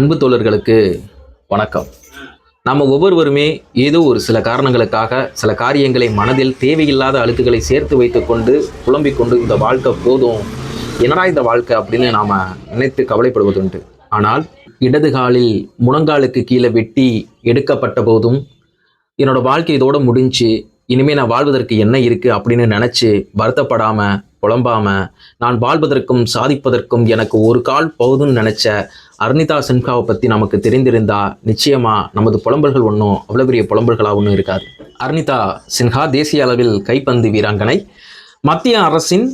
அன்பு தோழர்களுக்கு வணக்கம். நம்ம ஒவ்வொருவருமே ஏதோ ஒரு சில காரணங்களுக்காக சில காரியங்களை மனதில் தேவையில்லாத அழுக்குகளை சேர்த்து வைத்துக்கொண்டு புலம்பிக் கொண்டு இந்த வாழ்க்கை போதும் என்னடா இந்த வாழ்க்கை அப்படின்னு நாம் நினைத்து கவலைப்படுவதுண்டு ஆனால் இடது காலில் முழங்காலுக்கு கீழே வெட்டி எடுக்கப்பட்ட போதும் என்னோட வாழ்க்கை இதோடு முடிஞ்சு இனிமேல் நான் வாழ்வதற்கு என்ன இருக்குது அப்படின்னு நினச்சி வருத்தப்படாமல் புலம்பாம நான் வாழ்வதற்கும் சாதிப்பதற்கும் எனக்கு ஒரு கால் போதும்னு நினைச்ச அர்னிதா சின்ஹாவை பற்றி நமக்கு தெரிந்திருந்தா நிச்சயமா நமது புலம்பல்கள் ஒன்றும் அவ்வளோ பெரிய புலம்பல்களாக ஒன்றும் இருக்காது. அர்னிதா சின்ஹா தேசிய அளவில் கைப்பந்து வீராங்கனை. மத்திய அரசின்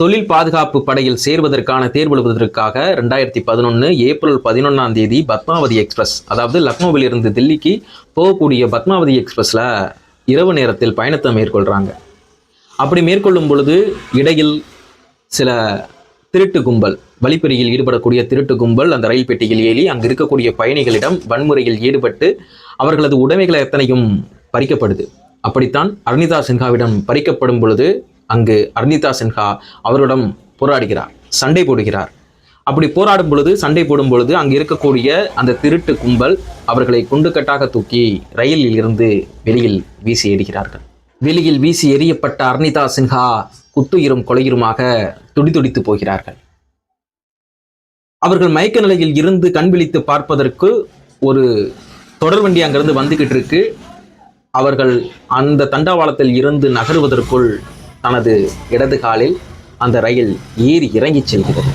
தொழில் பாதுகாப்பு படையில் சேர்வதற்கான தேர்வு எழுதுவதற்காக ரெண்டாயிரத்தி பதினொன்று ஏப்ரல் பதினொன்றாம் தேதி பத்மாவதி எக்ஸ்பிரஸ் அதாவது லக்னோவிலிருந்து தில்லிக்கு போகக்கூடிய பத்மாவதி எக்ஸ்பிரஸில் இரவு நேரத்தில் பயணத்தை மேற்கொள்கிறாங்க அப்படி மேற்கொள்ளும் பொழுது இடையில் சில திருட்டு கும்பல் வழிப்பறியில் ஈடுபடக்கூடிய திருட்டு கும்பல் அந்த ரயில் பெட்டியில் ஏறி அங்கு இருக்கக்கூடிய பயணிகளிடம் வன்முறையில் ஈடுபட்டு அவர்களது உடைமைகளை எத்தனையும் பறிக்கப்படுது. அப்படித்தான் அர்னிதா சின்ஹாவிடம் பறிக்கப்படும் பொழுது அங்கு அர்னிதா சின்ஹா அவரிடம் போராடுகிறார் சண்டை போடுகிறார். அப்படி போராடும் பொழுது சண்டை போடும் பொழுது அங்கு இருக்கக்கூடிய அந்த திருட்டு கும்பல் அவர்களை குண்டுக்கட்டாக தூக்கி ரயிலில் இருந்து வெளியில் வீசி எறிகிறார்கள் வெளியில் வீசி எறியப்பட்ட அர்னிதா சின்ஹா குத்துயிரும் கொலையுருமாக துடிதுடித்து போகிறார்கள். அவர்கள் மயக்க நிலையில் இருந்து கண் விழித்து பார்ப்பதற்கு ஒரு தொடர் வண்டி அங்கிருந்து வந்துகிட்டு இருக்கு. அவர்கள் அந்த தண்டவாளத்தில் இருந்து நகருவதற்குள் தனது இடது காலில் அந்த ரயில் ஏறி இறங்கிச் செல்கிறது.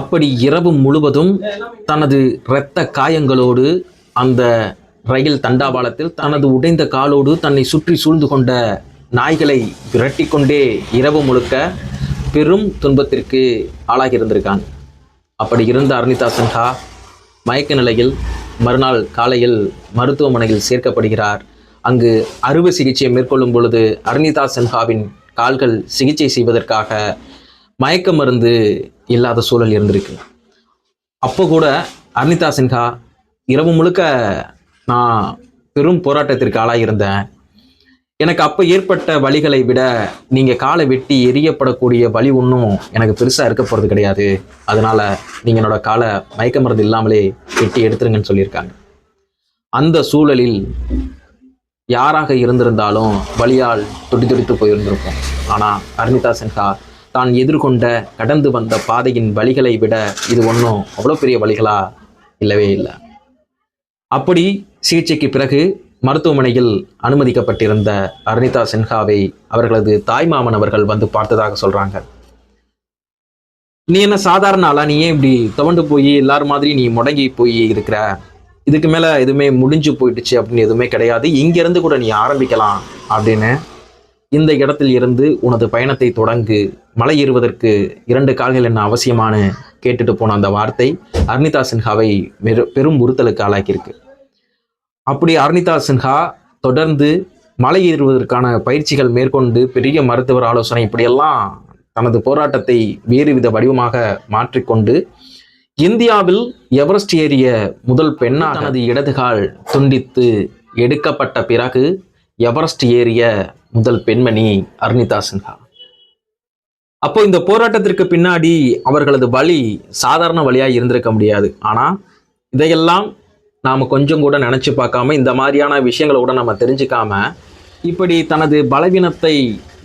அப்படி இரவு முழுவதும் தனது இரத்த காயங்களோடு அந்த ரயில் தண்டாபாலத்தில் தனது உடைந்த காலோடு தன்னை சுற்றி சூழ்ந்து கொண்ட நாய்களை விரட்டிக்கொண்டே இரவு முழுக்க பெரும் துன்பத்திற்கு ஆளாகி இருந்திருக்காங்க அப்படி இருந்த அர்னிதா சின்ஹா மயக்க நிலையில் மறுநாள் காலையில் மருத்துவமனையில் சேர்க்கப்படுகிறார். அங்கு அறுவை சிகிச்சையை மேற்கொள்ளும் பொழுது அர்னிதா சின்ஹாவின் கால்கள் சிகிச்சை செய்வதற்காக மயக்க மருந்து இல்லாத சூழல் இருந்திருக்கு. அப்போ கூட அர்னிதா சின்ஹா இரவு முழுக்க நான் பெரும் போராட்டத்திற்கு ஆளாகியிருந்தேன் எனக்கு அப்போ ஏற்பட்ட வழிகளை விட நீங்கள் காலை வெட்டி எரியப்படக்கூடிய வலி ஒன்றும் எனக்கு பெருசாக இருக்க போகிறது கிடையாது. அதனால் நீங்கள் என்னோட காலை மயக்க மருந்து இல்லாமலே வெட்டி எடுத்துருங்கன்னு சொல்லியிருக்காங்க. அந்த சூழலில் யாராக இருந்திருந்தாலும் வலியால் துடி துடித்து போயிருந்திருக்கும் ஆனால் அர்மிதா சின்ஹா தான் எதிர்கொண்ட கடந்து வந்த பாதையின் வழிகளை விட இது ஒன்றும் அவ்வளோ பெரிய வழிகளா இல்லவே இல்லை. அப்படி சிகிச்சைக்கு பிறகு மருத்துவமனையில் அனுமதிக்கப்பட்டிருந்த அர்னிதா சின்ஹாவை அவர்களது தாய்மாமன் அவர்கள் வந்து பார்த்ததாக சொல்றாங்க. நீ என்ன சாதாரண ஆளா? நீ ஏன் இப்படி துவண்டு போய் எல்லாரும் மாதிரி நீ முடங்கி போய் இருக்கிற? இதுக்கு மேல எதுவுமே முடிஞ்சு போயிடுச்சு அப்படின்னு எதுவுமே கிடையாது. இங்கிருந்து கூட நீ ஆரம்பிக்கலாம் அப்படின்னு இந்த இடத்தில் இருந்து உனது பயணத்தை தொடங்கு. மலை ஏறுவதற்கு இரண்டு கால்கள் என்ன அவசியமானு? கேட்டுட்டு போன அந்த வார்த்தை அர்னிதா சின்ஹாவை பெரும் உறுத்தலுக்கு ஆளாக்கியிருக்கு. அப்படி அர்னிதா சின்ஹா தொடர்ந்து மலை ஏறுவதற்கான பயிற்சிகள் மேற்கொண்டு பெரிய மருத்துவர் ஆலோசனை இப்படியெல்லாம் தனது போராட்டத்தை வேறு வித வடிவமாக மாற்றிக்கொண்டு இந்தியாவில் எவரெஸ்ட் ஏறிய முதல் பெண்ணாக தனது இடதுகால் துண்டித்து எடுக்கப்பட்ட பிறகு எவரெஸ்ட் ஏறிய முதல் பெண்மணி அர்னிதா சின்ஹா. அப்போ இந்த போராட்டத்திற்கு பின்னாடி அவர்களது வழி சாதாரண வழியாக இருந்திருக்க முடியாது. ஆனால் இதையெல்லாம் நாம் கொஞ்சம் கூட நினச்சி பார்க்காம இந்த மாதிரியான விஷயங்களை கூட நம்ம தெரிஞ்சுக்காம இப்படி தனது பலவீனத்தை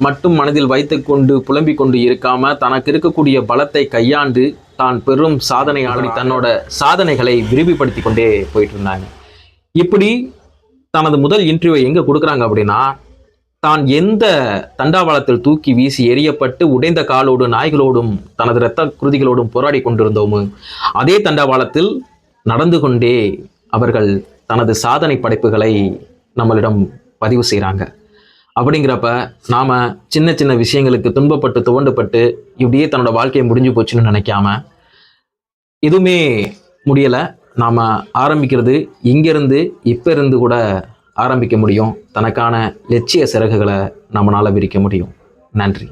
மட்டும் மனதில் வைத்துக்கொண்டு புலம்பிக் கொண்டு இருக்காம தனக்கு இருக்கக்கூடிய பலத்தை கையாண்டு தான் பெரும் சாதனையாளர் தன்னோட சாதனைகளை விரிவுபடுத்தி கொண்டே போயிட்டு இருந்தாங்க. இப்படி தனது முதல் இன்டர்வியூ எங்கே கொடுக்குறாங்க அப்படின்னா தான் எந்த தண்டாவளத்தில் தூக்கி வீசி எரியப்பட்டு உடைந்த காலோடு நாய்களோடும் தனது இரத்த குருதிகளோடும் போராடி கொண்டிருந்தோமோ அதே தண்டாவாளத்தில் நடந்து கொண்டே அவர்கள் தனது சாதனை படைப்புகளை நம்மளிடம் பதிவு செய்கிறாங்க அப்படிங்கிறப்ப நாம் சின்ன சின்ன விஷயங்களுக்கு துன்பப்பட்டு துவண்டுப்பட்டு இப்படியே தன்னோட வாழ்க்கையை முடிஞ்சு போச்சுன்னு நினைக்காம எதுவுமே முடியலை. நாம் ஆரம்பிக்கிறது இங்கேருந்து இப்போ இருந்து கூட ஆரம்பிக்க முடியும். தனக்கான லட்சிய சிறகுகளை நம்மளால் விரிக்க முடியும். நன்றி.